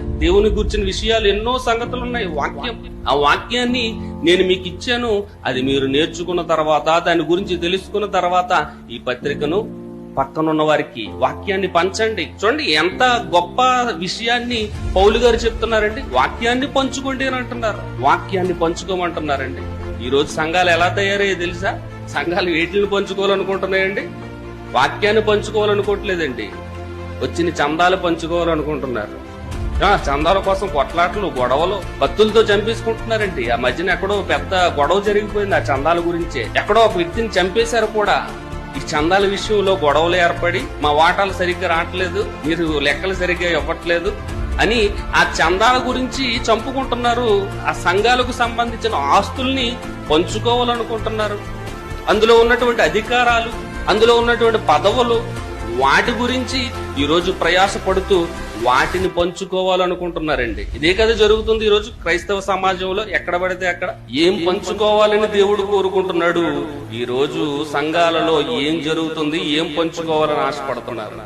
దేవుని గురించిన విషయాలు ఎన్నో సంగతులు ఉన్నాయి వాక్యం. ఆ వాక్యాన్ని నేను మీకు ఇచ్చాను. అది మీరు నేర్చుకున్న తర్వాత దాని గురించి తెలుసుకున్న తర్వాత ఈ పత్రికను పక్కనున్న వారికి వాక్యాన్ని పంచండి. చూడండి ఎంత గొప్ప విషయాన్ని పౌలు గారు చెప్తున్నారండి. వాక్యాన్ని పంచుకోండి అని అంటున్నారు. వాక్యాన్ని పంచుకోమంటున్నారండి. ఈ రోజు సంఘాలు ఎలా తయారయ్యాయి తెలుసా? సంఘాలు వేటిని పంచుకోవాలనుకుంటున్నాయండి. వాక్యాన్ని పంచుకోవాలనుకోవట్లేదండి. వచ్చిన చందాలు పంచుకోవాలనుకుంటున్నారు. చందాల కోసం కొట్లాటలు గొడవలు భక్తులతో చంపేసుకుంటున్నారండి. ఆ మధ్యన ఎక్కడో పెద్ద గొడవ జరిగిపోయింది ఆ చందాల గురించే. ఎక్కడో ఒక వ్యక్తిని చంపేశారు కూడా. ఈ చందాల విషయంలో గొడవలు ఏర్పడి మా వాటాలు సరిగ్గా రావట్లేదు మీరు లెక్కలు సరిగ్గా ఇవ్వట్లేదు అని ఆ చందాల గురించి చంపుకుంటున్నారు. ఆ సంఘాలకు సంబంధించిన ఆస్తుల్ని పంచుకోవాలనుకుంటున్నారు. అందులో ఉన్నటువంటి అధికారాలు అందులో ఉన్నటువంటి పదవులు వాటి గురించి ఈ రోజు ప్రయాసపడుతూ వాటిని పంచుకోవాలనుకుంటున్నారండి. ఇదే కదా జరుగుతుంది ఈ రోజు క్రైస్తవ సమాజంలో ఎక్కడ పడితే అక్కడ. ఏం పంచుకోవాలని దేవుడు కోరుకుంటున్నాడు? ఈ రోజు సంఘాలలో ఏం జరుగుతుంది? ఏం పంచుకోవాలని ఆశపడుతున్నారు?